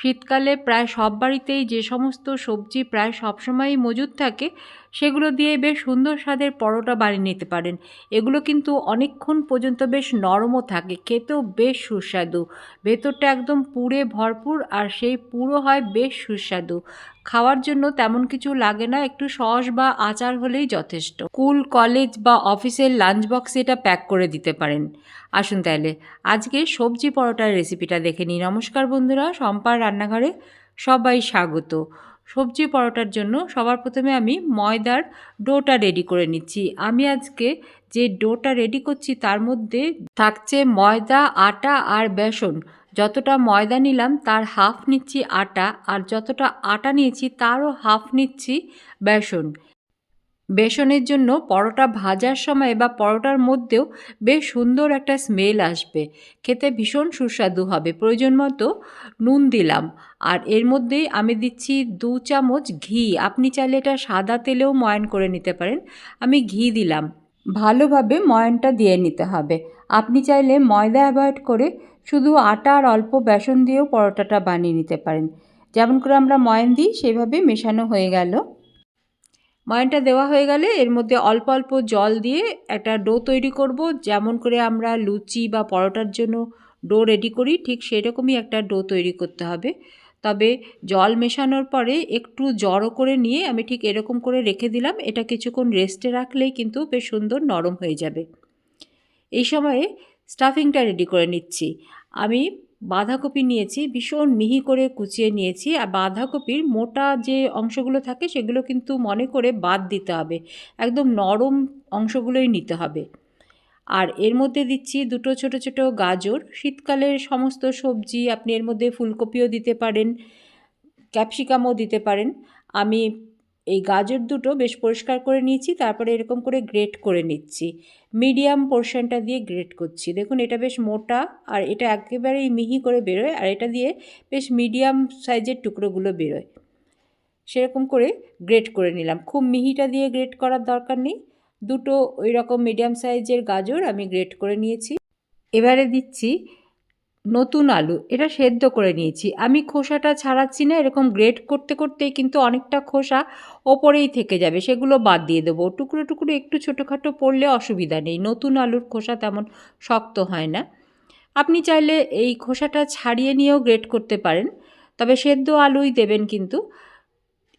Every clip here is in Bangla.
শীতকালে প্রায় সব বাড়িতেই যে সমস্ত সবজি প্রায় সবসময়ই মজুদ থাকে সেগুলো দিয়ে বেশ সুন্দর স্বাদের পরোটা বানিয়ে নিতে পারেন। এগুলো কিন্তু অনেকক্ষণ পর্যন্ত বেশ নরমও থাকে, খেতেও বেশ সুস্বাদু। ভেতরটা একদম পুড়ে ভরপুর আর সেই পুরো হয় বেশ সুস্বাদু। খাওয়ার জন্য তেমন কিছু লাগে না, একটু সস বা আচার হলেই যথেষ্ট। স্কুল, কলেজ বা অফিসের লাঞ্চ বক্সে এটা প্যাক করে দিতে পারেন। আসুন তাহলে, আজকে সবজি পরোটার রেসিপিটা দেখে নিই। নমস্কার বন্ধুরা সম্পার রান্নাঘরে সবাই স্বাগত। সবজি পরোটার জন্য সবার প্রথমে আমি ময়দার ডোটা রেডি করে নিচ্ছি। আমি আজকে যে ডোটা রেডি করছি তার মধ্যে থাকছে ময়দা, আটা আর বেসন। যতটা ময়দা নিলাম তার হাফ নিচ্ছি আটা, আর যতটা আটা নিয়েছি তারও হাফ নিচ্ছি বেসন। বেসনের জন্য পরোটা ভাজার সময় বা পরোটার মধ্যেও বেশ সুন্দর একটা স্মেল আসবে। খেতে ভীষণ সুস্বাদু হবে। প্রয়োজন মতো নুন দিলাম। আর এর মধ্যেই আমি দিচ্ছি দু চামচ ঘি। আপনি চাইলে এটা সাদা তেলেও ময়ান করে নিতে পারেন। আমি ঘি দিলাম। ভালোভাবে ময়ানটা দিয়ে নিতে হবে। আপনি চাইলে ময়দা অ্যাভয়েড করে শুধু আটা আর অল্প বেসন দিয়েও পরোটাটা বানিয়ে নিতে পারেন। যেমন করে আমরা ময়ান দিই, সেভাবে মেশানো হয়ে গেল। ময়ানটা দেওয়া হয়ে গেলে এর মধ্যে অল্প অল্প জল দিয়ে একটা ডো তৈরি করব। যেমন করে আমরা লুচি বা পরোটার জন্য ডো রেডি করি, ঠিক সেরকমই একটা ডো তৈরি করতে হবে। তবে জল মেশানোর পরে একটু জড়ো করে নিয়ে আমি ঠিক এরকম করে রেখে দিলাম। এটা কিছুক্ষণ রেস্টে রাখলেই কিন্তু বেশ সুন্দর নরম হয়ে যাবে। এই সময়ে স্টাফিংটা রেডি করে নিচ্ছি। আমি বাঁধাকপি নিয়েছি, ভীষণ মিহি করে কুচিয়ে নিয়েছি। আর বাঁধাকপির মোটা যে অংশগুলো থাকে, সেগুলো কিন্তু মনে করে বাদ দিতে হবে। একদম নরম অংশগুলোই নিতে হবে। আর এর মধ্যে দিচ্ছি দুটো ছোট ছোট গাজর। শীতকালের সমস্ত সবজি আপনি এর মধ্যে ফুলকপিও দিতে পারেন, ক্যাপসিকামও দিতে পারেন। আমি এই গাজর দুটো বেশ পরিষ্কার করে নিয়েছি, তারপরে এরকম করে গ্রেট করে নিচ্ছি। মিডিয়াম পোর্শনটা দিয়ে গ্রেট করছি। দেখুন, এটা বেশ মোটা আর এটা একেবারেই মিহি করে বেরোয় আর এটা দিয়ে বেশ মিডিয়াম সাইজের টুকরোগুলো বেরোয়। সেরকম করে গ্রেট করে নিলাম। খুব মিহিটা দিয়ে গ্রেট করার দরকার নেই। দুটো ওই রকম মিডিয়াম সাইজের গাজর আমি গ্রেট করে নিয়েছি। এবারে দিচ্ছি নতুন আলু, এটা সেদ্ধ করে নিয়েছি। আমি খোসাটা ছাড়াচ্ছি না, এরকম গ্রেট করতে করতেই কিন্তু অনেকটা খোসা ওপরেই থেকে যাবে, সেগুলো বাদ দিয়ে দেবো। টুকরো টুকরো একটু ছোটোখাটো পড়লে অসুবিধা নেই, নতুন আলুর খোসা তেমন শক্ত হয় না। আপনি চাইলে এই খোসাটা ছাড়িয়ে নিয়েও গ্রেট করতে পারেন, তবে সেদ্ধ আলুই দেবেন কিন্তু।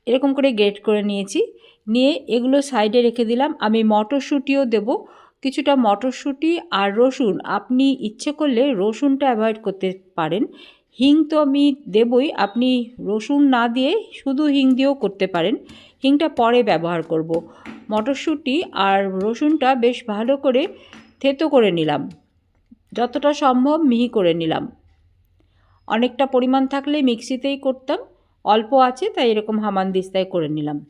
এরকম করে গ্রেট করে নিয়েছি, নিয়ে এগুলো সাইডে রেখে দিলাম, আমি মটরশুঁটিও দেবো কিছুটা মটরশুঁটি আর রসুন। আপনি ইচ্ছে করলে রসুনটা অ্যাভয়েড করতে পারেন। হিং তো আমি দেবই। আপনি রসুন না দিয়ে শুধু হিং দিয়েও করতে পারেন। হিংটা পরে ব্যবহার করব। মটরশুঁটি আর রসুনটা বেশ ভালো করে থেতো করে নিলাম। যতটা সম্ভব মিহি করে নিলাম। অনেকটা পরিমাণ থাকলে মিক্সিতেই করতাম। অল্প আছে, তাই এরকম হামানদিস্তায় করে নিলাম।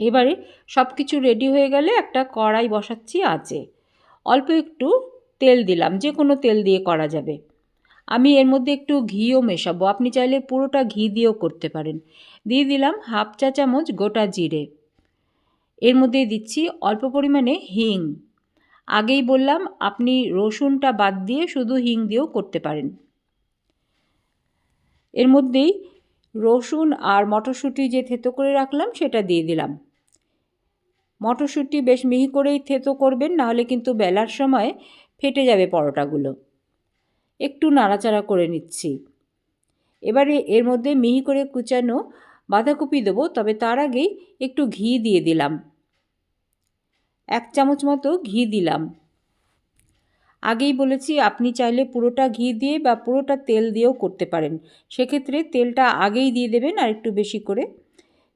এবারে সব কিছু রেডি হয়ে গেলে একটা কড়াই বসাচ্ছি আছে অল্প একটু তেল দিলাম যে কোনো তেল দিয়ে করা যাবে। আমি এর মধ্যে একটু ঘিও মেশাবো, আপনি চাইলে পুরোটা ঘি দিয়েও করতে পারেন। দিয়ে দিলাম হাফ চা চামচ গোটা জিরে। এর মধ্যে দিচ্ছি অল্প পরিমাণে হিং। আগেই বললাম আপনি রসুনটা বাদ দিয়ে শুধু হিং দিয়েও করতে পারেন। এর মধ্যেই রসুন আর মটরশুঁটি যে থেতো করে রাখলাম সেটা দিয়ে দিলাম। মটরশুঁটি বেশ মিহি করেই থেতো করবেন, নাহলে কিন্তু বেলার সময় ফেটে যাবে পরোটাগুলো। একটু নাড়াচাড়া করে নিচ্ছি। এবারে এর মধ্যে মিহি করে কুচানো বাঁধাকপি দেবো, তবে তার আগেই একটু ঘি দিয়ে দিলাম। এক চামচ মতো ঘি দিলাম। আগেই বলেছি, আপনি চাইলে পুরোটা ঘি দিয়ে বা পুরোটা তেল দিয়েও করতে পারেন। সেক্ষেত্রে তেলটা আগেই দিয়ে দেবেন আর একটু বেশি করে।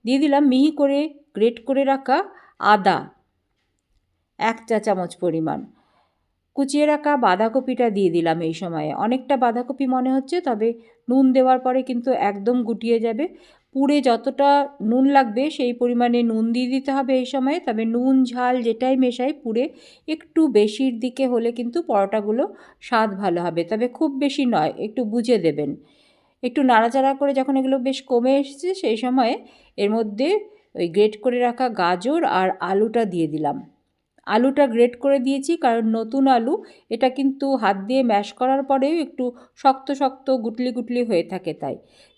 দিয়ে দিলাম মিহি করে গ্রেট করে রাখা আদা, এক চা চামচ পরিমাণ। কুচিয়ে রাখা বাঁধাকপিটা দিয়ে দিলাম এই সময়ে। অনেকটা বাঁধাকপি মনে হচ্ছে, তবে নুন দেওয়ার পরে কিন্তু একদম গুটিয়ে যাবে। পুড়ে যতটা নুন লাগবে, সেই পরিমাণে নুন দিয়ে দিতে হবে এই সময়ে। তবে নুন, ঝাল যেটাই মেশাই, পুড়ে একটু বেশির দিকে হলে কিন্তু পরোটাগুলো স্বাদ ভালো হবে। তবে খুব বেশি নয়, একটু বুঝে দেবেন। একটু নাড়াচাড়া করে যখন এগুলো বেশ কমে এসেছে, সেই সময়ে এর মধ্যে ওই গ্রেট করে রাখা গাজর আর আলুটা দিয়ে দিলাম। আলুটা গ্রেট করে দিয়েছি কারণ নতুন আলু, এটা কিন্তু হাত দিয়ে ম্যাশ করার পরেও একটু শক্ত শক্ত, গুটলি গুটলি হয়ে থাকে তাই।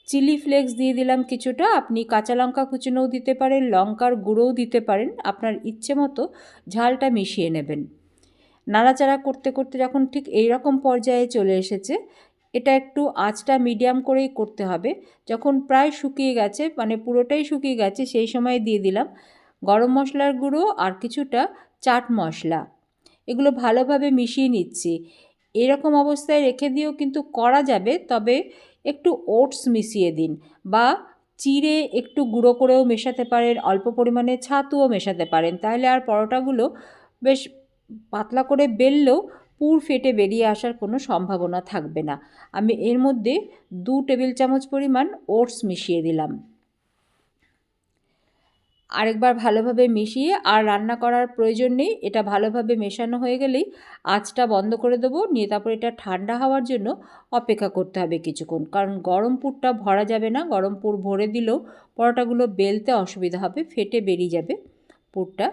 চিলি ফ্লেক্স দিয়ে দিলাম কিছুটা, আপনি কাঁচা লঙ্কা কুচনোও দিতে পারেন, লঙ্কার গুঁড়োও দিতে পারেন, আপনার ইচ্ছে মতো ঝালটা মিশিয়ে নেবেন। নাড়াচাড়া করতে করতে যখন ঠিক এই রকম পর্যায়ে চলে এসেছে এটা একটু আঁচটা মিডিয়াম করেই করতে হবে। যখন প্রায় শুকিয়ে গেছে মানে পুরোটাই শুকিয়ে গেছে, সেই সময় দিয়ে দিলাম গরম মশলার গুঁড়ো আর কিছুটা চাট মশলা। এগুলো ভালোভাবে মিশিয়ে নিচ্ছি। এরকম অবস্থায় রেখে দিয়েও কিন্তু করা যাবে, তবে একটু ওটস মিশিয়ে দিন বা চিড়ে একটু গুঁড়ো করেও মেশাতে পারেন, অল্প পরিমাণে ছাতুও মেশাতে পারেন। তাহলে আর পরোটাগুলো বেশ পাতলা করে বেললেও পুর ফেটে বেরিয়ে আসার কোনো সম্ভাবনা থাকবে না। আমি এর মধ্যে দু টেবিল চামচ পরিমাণ ওটস মিশিয়ে দিলাম। আরেকবার ভালোভাবে মিশিয়ে আর রান্না করার প্রয়োজন নেই, এটা ভালোভাবে মেশানো হয়ে গেলেই আঁচটা বন্ধ করে দেবো, নিয়ে তারপর এটা ঠান্ডা হওয়ার জন্য অপেক্ষা করতে হবে কিছুক্ষণ। কারণ গরম পুরটা ভরা যাবে না, গরম পুর ভরে দিলেও পরোটাগুলো বেলতে অসুবিধা হবে, ফেটে বেরিয়ে যাবে পুরটা।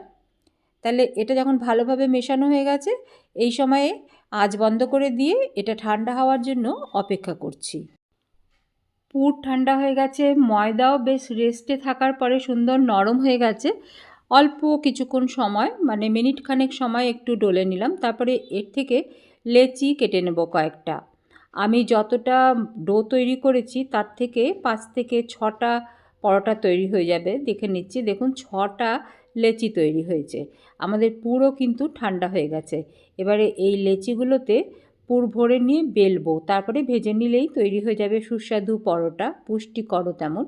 তাহলে এটা যখন ভালোভাবে মেশানো হয়ে গেছে, এই সময়ে আঁচ বন্ধ করে দিয়ে এটা ঠান্ডা হওয়ার জন্য অপেক্ষা করছি। পুর ঠান্ডা হয়ে গেছে, ময়দাও বেশ রেস্টে থাকার পরে সুন্দর নরম হয়ে গেছে। অল্প কিছুক্ষণ সময় মানে মিনিট খানেক সময় একটু ডলে নিলাম, তারপরে এর থেকে লেচি কেটে নেব কয়েকটা। আমি যতটা ডো তৈরি করেছি, তার থেকে পাঁচ থেকে ছটা পরোটা তৈরি হয়ে যাবে, দেখে নিচ্ছি। দেখুন, ছটা লেচি তৈরি হয়েছে। আমাদের পুরো কিন্তু ঠান্ডা হয়ে গেছে। এবারে এই লেচিগুলোতে পুর ভরে নিয়ে বেলবো। তারপরে ভেজে নিলেই তৈরি হয়ে যাবে সুস্বাদু পরোটা পুষ্টিকর তেমন।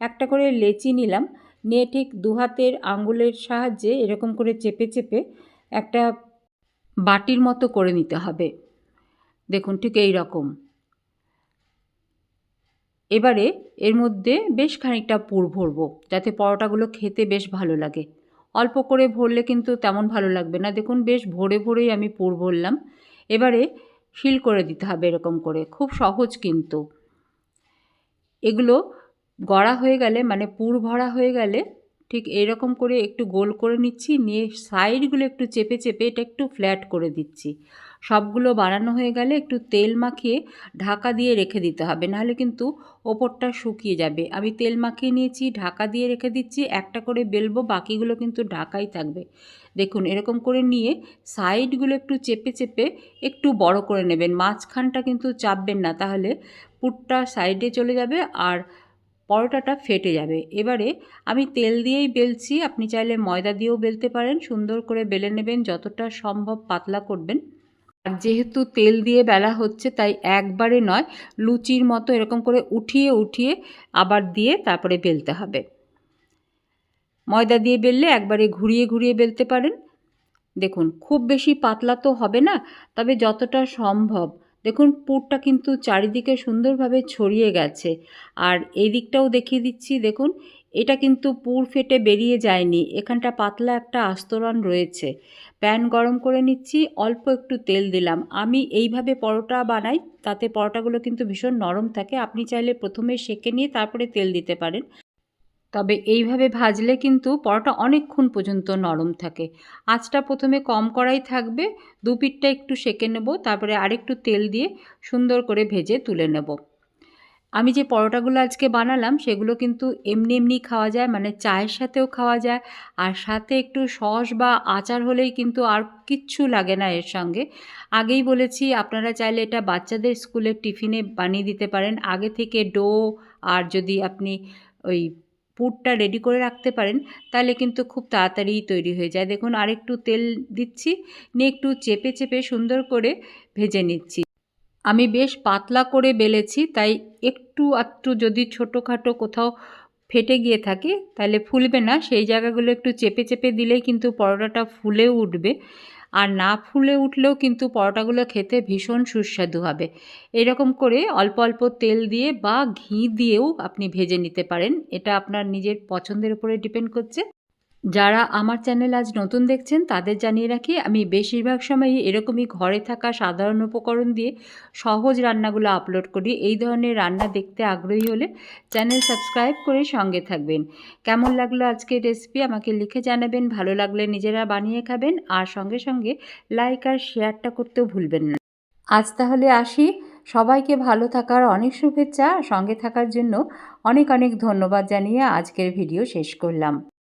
একটা করে লেচি নিলাম। নিয়ে ঠিক দু হাতের আঙ্গুলের সাহায্যে এরকম করে চেপে চেপে একটা বাটির মতো করে নিতে হবে। দেখুন ঠিক এই রকম। এবারে এর মধ্যে বেশ খানিকটা পুর ভরবো, যাতে পরোটাগুলো খেতে বেশ ভালো লাগে। অল্প করে ভরলে কিন্তু তেমন ভালো লাগবে না। দেখুন, বেশ ভরে ভরেই আমি পুর ভরলাম। এবারে শিল করে দিতে হবে এরকম করে। খুব সহজ কিন্তু। এগুলো গড়া হয়ে গেলে মানে পুর ভরা হয়ে গেলে ঠিক এরকম করে একটু গোল করে নিচ্ছি, নিয়ে সাইডগুলো একটু চেপে চেপে এটা একটু ফ্ল্যাট করে দিচ্ছি। সবগুলো বানানো হয়ে গেলে একটু তেল মাখিয়ে ঢাকা দিয়ে রেখে দিতে হবে। নাহলে কিন্তু ওপরটা শুকিয়ে যাবে। আমি তেল মাখিয়ে নিয়েছি, ঢাকা দিয়ে রেখে দিচ্ছি, একটা করে বেলবো, বাকিগুলো কিন্তু ঢাকাই থাকবে। দেখুন, এরকম করে নিয়ে সাইডগুলো একটু চেপে চেপে একটু বড় করে নেবেন। মাঝখানটা কিন্তু চাপবেন না, তাহলে পুরটা সাইডে চলে যাবে আর পরোটাটা ফেটে যাবে। এবারে আমি তেল দিয়েই বেলছি। আপনি চাইলে ময়দা দিয়েও বেলতে পারেন। সুন্দর করে বেলে নেবেন, যতটা সম্ভব পাতলা করবেন। আর যেহেতু তেল দিয়ে বেলা হচ্ছে, তাই একবারে নয়, লুচির মতো এরকম করে উঠিয়ে উঠিয়ে আবার দিয়ে তারপরে বেলতে হবে। ময়দা দিয়ে বেললে একবারে ঘুরিয়ে ঘুরিয়ে বেলতে পারেন। দেখুন, খুব বেশি পাতলা তো হবে না, তবে যতটা সম্ভব। দেখুন, পুরটা কিন্তু চারিদিকে সুন্দরভাবে ছড়িয়ে গেছে। আর এই দিকটাও দেখিয়ে দিচ্ছি, দেখুন এটা কিন্তু পুর ফেটে বেরিয়ে যায়নি। এখানটা পাতলা একটা আস্তরণ রয়েছে। প্যান গরম করে নিচ্ছি, অল্প একটু তেল দিলাম। আমি এইভাবে পরোটা বানাই, তাতে পরোটাগুলো কিন্তু ভীষণ নরম থাকে। আপনি চাইলে প্রথমে সেকে নিয়ে তারপরে তেল দিতে পারেন। তবে এইভাবে ভাজলে কিন্তু পরোটা অনেকক্ষণ পর্যন্ত নরম থাকে। আঁচটা প্রথমে কম করাই থাকবে। দু পিঠটা একটু সেকে নেব, তারপরে আরেকটু তেল দিয়ে সুন্দর করে ভেজে তুলে নেব। আমি যে পরোটাগুলো আজকে বানালাম, সেগুলো কিন্তু এমনি এমনি খাওয়া যায় মানে চায়ের সাথেও খাওয়া যায়। আর সাথে একটু সস বা আচার হলেই কিন্তু আর কিচ্ছু লাগে না এর সঙ্গে। আগেই বলেছি, আপনারা চাইলে এটা বাচ্চাদের স্কুলের টিফিনে বানিয়ে দিতে পারেন। আগে থেকে ডো আর যদি আপনি ওই পুরটা রেডি করে রাখতে পারেন, তাহলে কিন্তু খুব তাড়াতাড়ি তৈরি হয়ে যায়। দেখুন, আরেকটু তেল দিচ্ছি, নিয়ে একটু চেপে চেপে সুন্দর করে ভেজে নিচ্ছি। আমি বেশ পাতলা করে বেলেছি, তাই একটু একটু যদি ছোটোখাটো কোথাও ফেটে গিয়ে থাকে, তাহলে ফুলবে না। সেই জায়গাগুলো একটু চেপে চেপে দিলেই কিন্তু পরোটাটা ফুলেও উঠবে। আর না ফুলে উঠলেও কিন্তু পরোটাগুলো খেতে ভীষণ সুস্বাদু হবে। এরকম করে অল্প অল্প তেল দিয়ে বা ঘি দিয়েও আপনি ভেজে নিতে পারেন। এটা আপনার নিজের পছন্দের উপরে ডিপেন্ড করছে। যারা আমার চ্যানেল আজ নতুন দেখছেন, তাদের জানিয়ে রাখি, আমি বেশিরভাগ সময়ই এরকমই ঘরে থাকা সাধারণ উপকরণ দিয়ে সহজ রান্নাগুলো আপলোড করি। এই ধরনের রান্না দেখতে আগ্রহী হলে চ্যানেল সাবস্ক্রাইব করে সঙ্গে থাকবেন। কেমন লাগল আজকের রেসিপি আমাকে লিখে জানাবেন। ভালো লাগলে নিজেরা বানিয়ে খাবেন। আর সঙ্গে সঙ্গে লাইক আর শেয়ারটা করতেও ভুলবেন না। আজ তাহলে আসি। সবাইকে ভালো থাকার অনেক শুভেচ্ছা। সঙ্গে থাকার জন্য অনেক অনেক ধন্যবাদ জানিয়ে আজকের ভিডিও শেষ করলাম।